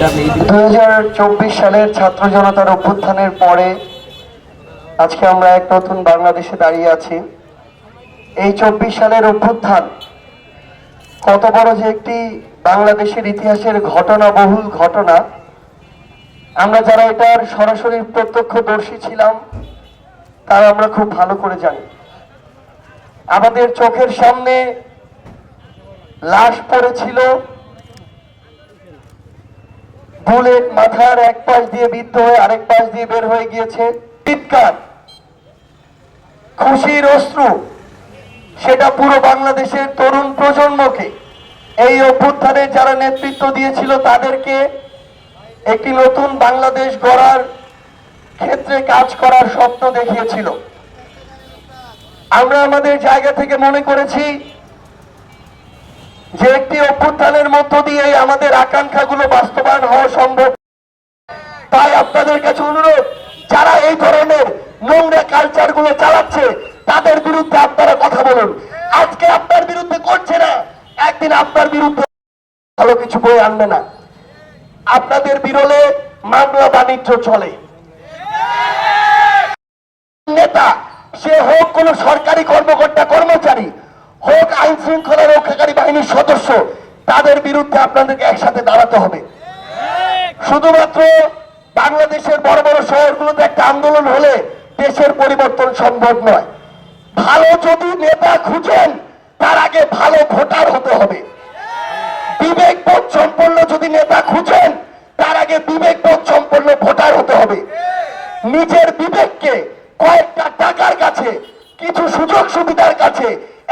দুই সালের ছাত্র জনতার অভ্যুত্থানের পরে আজকে আমরা এক নতুন বাংলাদেশে দাঁড়িয়ে আছি। এই চব্বিশ সালের অভ্যুত্থান কত বড় যে একটি বাংলাদেশের ইতিহাসের ঘটনা বহুল ঘটনা। আমরা যারা এটার সরাসরি প্রত্যক্ষদর্শী ছিলাম, তারা আমরা খুব ভালো করে জানি। আমাদের চোখের সামনে লাশ পড়েছিল বুলেট মাথার এক পাশ দিয়ে বিদ্ধ হয়ে আরেক পাশ দিয়ে বের হয়ে গিয়েছে চিৎকার খুশির অশ্রু, সেটা পুরো বাংলাদেশের তরুণ প্রজন্মকে। এই অভ্যুত্থানে যারা নেতৃত্ব দিয়েছিল তাদেরকে একটি নতুন বাংলাদেশ গড়ার ক্ষেত্রে কাজ করার স্বপ্ন দেখিয়েছিল। আমরা আমাদের জায়গা থেকে মনে করেছি যে একটি অভ্যুত্থানের মধ্য দিয়ে আমাদের আকাঙ্ক্ষাগুলো বাস্তবায়ন হওয়া সম্ভব। তাই আপনাদের কাছে অনুরোধ, যারা এই ধরনের নোংরা কালচারগুলো চালাচ্ছে, তাদের বিরুদ্ধে আপনারা কথা বলুন। আজকে আপনার বিরুদ্ধে করছে না, একদিন আপনার বিরুদ্ধে ভালো কিছু বই আনবে না। আপনাদের বিরলে মামলা বাণিজ্য চলে। নেতা, সে হোক কোন সরকারি কর্মকর্তা, কর্মচারী আইন শৃঙ্খলা রক্ষাকারী বাহিনীর সদস্য, তাদের বিরুদ্ধে আপনাদেরকে একসাথে দাঁড়াতে হবে। শুধুমাত্র বাংলাদেশের বড় বড় শহরগুলোতে একটা আন্দোলন হলে দেশের পরিবর্তন সম্ভব নয়। ভালো যদি নেতা খুঁজেন, তার আগে ভালো ভোটার হতে হবে। বিবেকবোধ সম্পন্ন যদি নেতা খুঁজেন, তার আগে বিবেকবোধ সম্পন্ন ভোটার হতে হবে। নিজের বিবেককে কয়েকটা টাকার কাছে, কিছু সুযোগ সুবিধার কাছে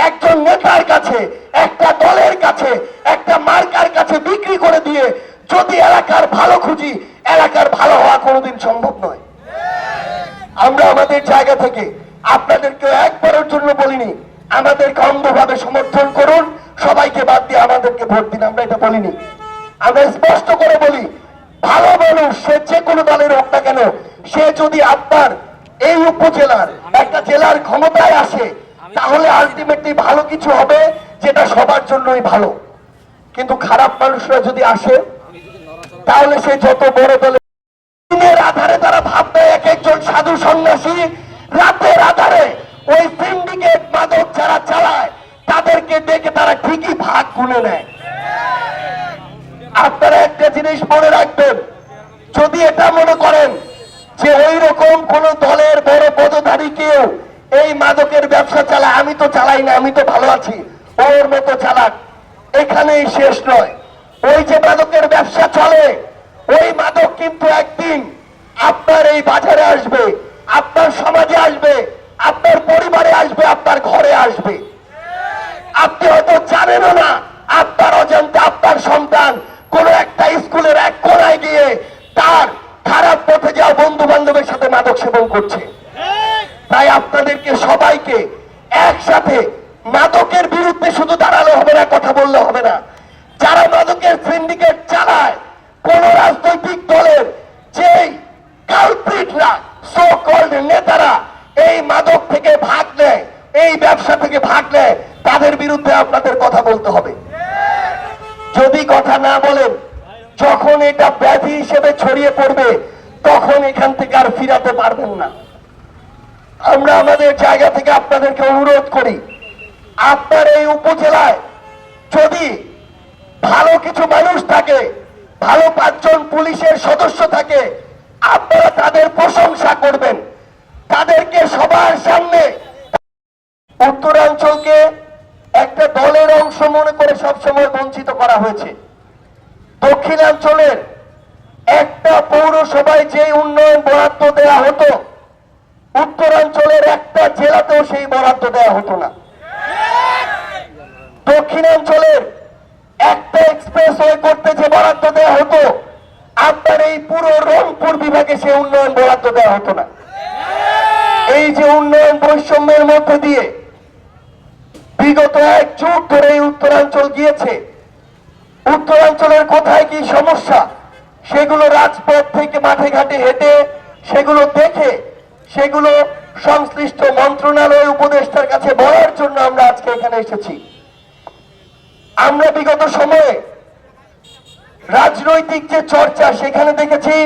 একজন নেতার কাছে, একটা দলের কাছে, একটা মার্কার কাছে বিক্রি করে দিয়ে যদি এলাকার ভালো খুঁজি, এলাকার ভালো হওয়া কোনোদিন সম্ভব নয়। আমরা আমাদের জায়গা থেকে আপনাদেরকে একবারের জন্য বলিনি, আমাদেরকে অন্ধভাবে সমর্থন করুন, সবাইকে বাদ দিয়ে আমাদেরকে ভোট দিন, আমরা এটা বলিনি। আমরা স্পষ্ট করে বলি, ভালো মানুষ, সে যে কোনো দলের হোক না কেন, সে যদি আপনার এই উপজেলার একটা জেলার ক্ষমতায় আসে তাহলে আলটিমেটলি ভালো কিছু হবে যেটা সবার জন্যই ভালো। কিন্তু খারাপ মানুষরা যদি আসে তাহলে সে যত বড় দলে দিনের আধারে তারা ভাববে এক একজন সাধু সন্ন্যাসী রাতের আধারে ওই সিন্ডিকেট মাদক যারা চালায় তাদেরকে ডেকে তারা ঠিকই ভাগ গুনে নেয়। আপনারা একটা জিনিস মনে রাখবেন যদি এটা মনে করেন যে ওই রকম কোন দলের বড় পদধারী কেউ এই মাদকের ব্যবসা চালা, আমি তো চালাই না, আমি তো ভালো আছি। ওর মতো চালাক। এখানেই শেষ নয়। ওই যে মাদকের ব্যবসা চলে, ওই মাদক কিন্তু একদিন আপনার এই বাজারে আসবে, আপনার সমাজে আসবে, আপনার পরিবারে আসবে, আপনার ঘরে আসবে। আপনি হয়তো জানেনও না, আপনার অজান্তে আপনার সন্তান কোন একটা স্কুলের এক কোনায় গিয়ে তার খারাপ পথে যাওয়া বন্ধু বান্ধবের সাথে মাদক সেবন করছে। তাই আপনাদেরকে সবাইকে একসাথে মাদকের বিরুদ্ধে শুধু দাঁড়ালে হবে না, কথা বললে হবে না। যারা মাদকের সিন্ডিকেট চালায়, কোন রাজনৈতিক দলের যেই কালপ্রিটরা সো কল্ড নেতারা, এই মাদক থেকে ভাগ নেয়, এই ব্যবসা থেকে ভাগ নেয়, তাদের বিরুদ্ধে আপনাদের কথা বলতে হবে। যদি কথা না বলেন, যখন এটা ব্যাধি হিসেবে ছড়িয়ে পড়বে, তখন এখান থেকে আর ফিরাতে পারবেন না। আমরা আমাদের জায়গা থেকে আপনাদেরকে অনুরোধ করি, আপনার এই উপজেলায় যদি ভালো কিছু মানুষ থাকে, ভালো পাঁচজন পুলিশের সদস্য থাকে, আপনারা তাদের প্রশংসা করবেন। তাদেরকে সবার সামনে উত্তরাঞ্চলকে একটা দলের অংশ মনে করে সবসময় বঞ্চিত করা হয়েছে। দক্ষিণাঞ্চলের একটা পৌরসভায় যে উন্নয়ন বরাদ্দ দেওয়া হতো উত্তরাঞ্চলের একটা জেলাতেও সেই বরাদ্দ দেওয়া হতো না। দক্ষিণাঞ্চলের একটা এক্সপ্রেস ওয়ে করতে যে বরাদ্দ দেওয়া হতো, আপনার এই পুরো রংপুর বিভাগে সে উন্নয়ন বরাদ্দ দেওয়া হতো না। এই যে উন্নয়ন বৈষম্যের মধ্যে দিয়ে বিগত এক যুগ ধরে এই উত্তরাঞ্চল গিয়েছে, উত্তরাঞ্চলের কোথায় কি সমস্যা, সেগুলো রাজপথ থেকে মাঠে ঘাটে হেঁটে সেগুলো দেখে সেগুলো সংশ্লিষ্ট মন্ত্রণালয় উপদেষ্টার কাছে বলার জন্য আমরা আজকে এখানে এসেছি। আমরা বিগত সময়ে রাজনৈতিক যে চর্চা সেখানে দেখেছি,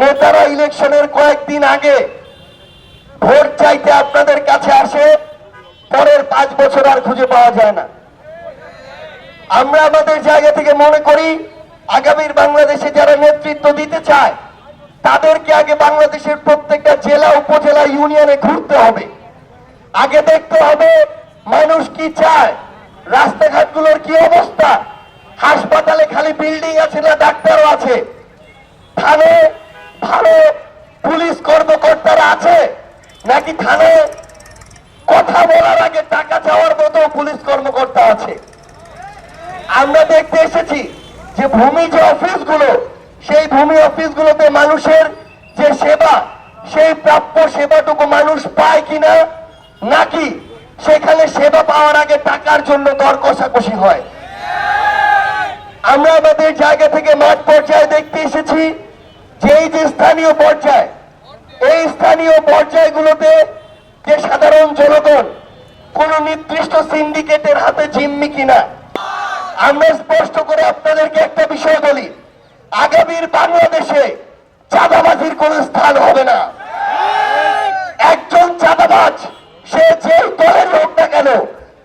নেতারা ইলেকশনের কয়েকদিন আগে ভোট চাইতে আপনাদের কাছে আসে, পরের পাঁচ বছর আর খুঁজে পাওয়া যায় না। আমরা আমাদের জায়গা থেকে মনে করি, আগামীর বাংলাদেশে যারা নেতৃত্ব দিতে চায় তাদেরকে আগে বাংলাদেশের প্রত্যেকটা জেলা, উপজেলা, ইউনিয়নে ঘুরতে হবে। আগে দেখতে হবে মানুষ কি চায়, রাস্তাঘাটগুলোর কি অবস্থা, হাসপাতালে খালি বিল্ডিং আছে না ডাক্তারও আছে? থানে ভালো পুলিশ কর্মকর্তারা আছে? নাকি থানে কথা বলার আগে টাকা চাওয়ার মতো পুলিশ কর্মকর্তা আছে? আমরা দেখতে এসেছি যে ভূমি যে অফিসগুলো সেই ভূমি অফিসগুলোতে মানুষের যে সেবা, সেই প্রাপ্য সেবাটুকু মানুষ পায় কিনা, নাকি সেখানে সেবা পাওয়ার আগে টাকার জন্য দর কষাকষি হয়? আমরা আমাদের জায়গা থেকে মাঠ পর্যায়ে দেখতে এসেছি যে এই যে স্থানীয় পর্যায়, এই স্থানীয় পর্যায়গুলোতে যে সাধারণ জনগণ কোন নির্দিষ্ট সিন্ডিকেটের হাতে জিম্মি কিনা, আমরা স্পষ্ট করে আপনাদেরকে একটা বিষয় বলি। আগামীর বাংলাদেশে চাঁদাবাজির কোন স্থান হবে না। একজন চাঁদাবাজ, সে যে দলের হোক না কেন,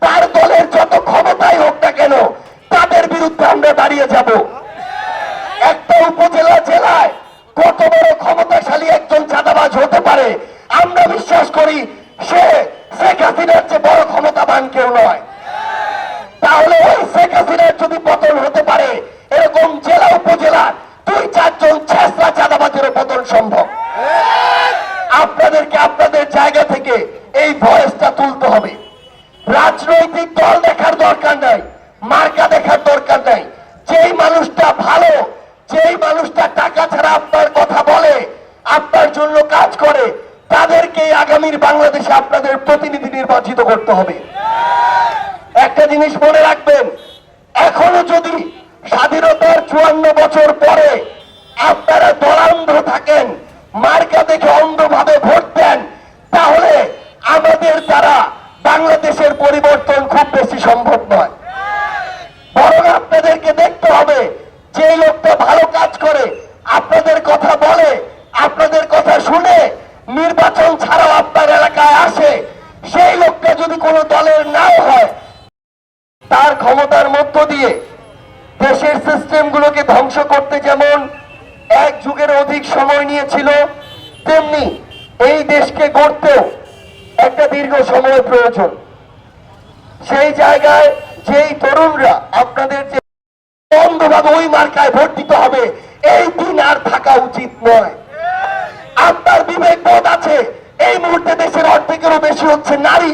তার দলের যত ক্ষমতাই হোক না কেন, তাদের বিরুদ্ধে আমরা দাঁড়িয়ে যাব একটা উপজেলা জেলায় কত বড় ক্ষমতাশালী একজন চাঁদাবাজ হতে পারে আমরা বিশ্বাস করি সে শেখ হাসিনার চেয়ে বড় ক্ষমতাবান কেউ নয় তাহলে ওই শেখ হাসিনার যদি পতন হতে পারে এরকম জেলা উপজেলা দুই চারজন ছেসরা চাঁদাবাজেরও পতন সম্ভব আপনাদেরকে আপনাদের জায়গা থেকে এই ভয়েসটা তুলতে হবে রাজনৈতিক দল দেখার দরকার নাই মার্কা দেখার দরকার নাই যেই মানুষটা ভালো, যেই মানুষটা টাকা ছাড়া আপনার কথা বলে, আপনার জন্য কাজ করে তাদেরকে আগামীর বাংলাদেশে আপনাদের প্রতিনিধি নির্বাচিত করতে হবে। একটা জিনিস মনে রাখবেন, এখনও যদি স্বাধীনতার চুয়ান্ন বছর পরে আপনারা দলান্ধ থাকেন, মার্কা দেখে অন্ধভাবে ভোট দেন, তাহলে আমাদের দ্বারা বাংলাদেশের পরিবর্তন খুব বেশি সম্ভব নয় বরং আপনাদেরকে দেখতে হবে যে লোকটা ভালো কাজ করে আপনাদের কথা বলে আপনাদের কথা শুনে নির্বাচন ছাড়াও আপনার এলাকায় আসে, সেই লোকটা যদি কোনো দলের নাও হয়, তার ক্ষমতার মধ্য দিয়ে দেশের সিস্টেমগুলোকে ধ্বংস করতে যেমন এক যুগের অধিক সময় নিয়েছিল, তেমনি এই দেশকে গড়তেও একটা দীর্ঘ সময় প্রয়োজন। সেই জায়গায় যেই তরুণরা আপনাদের যে অন্ধভাবে ওই মার্কায় ভোট দিতে হবে, এই দিন আর থাকা উচিত নয়। আপনার বিবেক বোধ আছে? এই মুহূর্তে দেশের অর্ধেকেরও বেশি হচ্ছে নারী।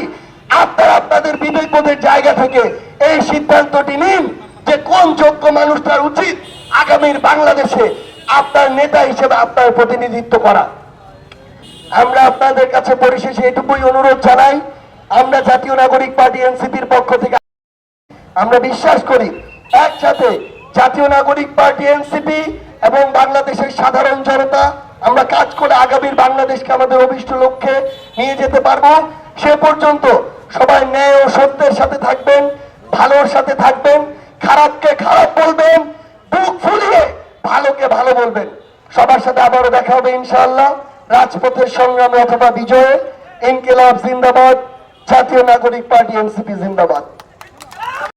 আপনার আপনাদের বিবেক বোধের জায়গা থেকে এই সিদ্ধান্তটি নিন যে কোন যোগ্য মানুষটার উচিত আগামীর বাংলাদেশে আপনার নেতা হিসেবে আপনার প্রতিনিধিত্ব করা। আমরা আপনাদের কাছে পরিশেষে এটুকুই অনুরোধ জানাই। আমরা জাতীয় নাগরিক পার্টি এনসিপির পক্ষ থেকে আমরা বিশ্বাস করি, একসাথে জাতীয় নাগরিক পার্টি, এনসিপি এবং বাংলাদেশের সাধারণ জনতা আমরা কাজ করে আগামীর বাংলাদেশকে, আমাদের অভিষ্ট লক্ষ্যে নিয়ে যেতে পারব। সে পর্যন্ত সবাই ন্যায় ও সত্যের সাথে থাকবেন, ভালোর সাথে থাকবেন, খারাপকে খারাপ বলবেন, বুক ফুলিয়ে ভালোকে ভালো বলবেন। সবার সাথে আবারও দেখা হবে ইনশাআল্লাহ। রাজপথের সংগ্রামে অথবা বিজয়ে ইনকিলাব জিন্দাবাদ, জাতীয় নাগরিক পার্টি এনসিপি জিন্দাবাদ।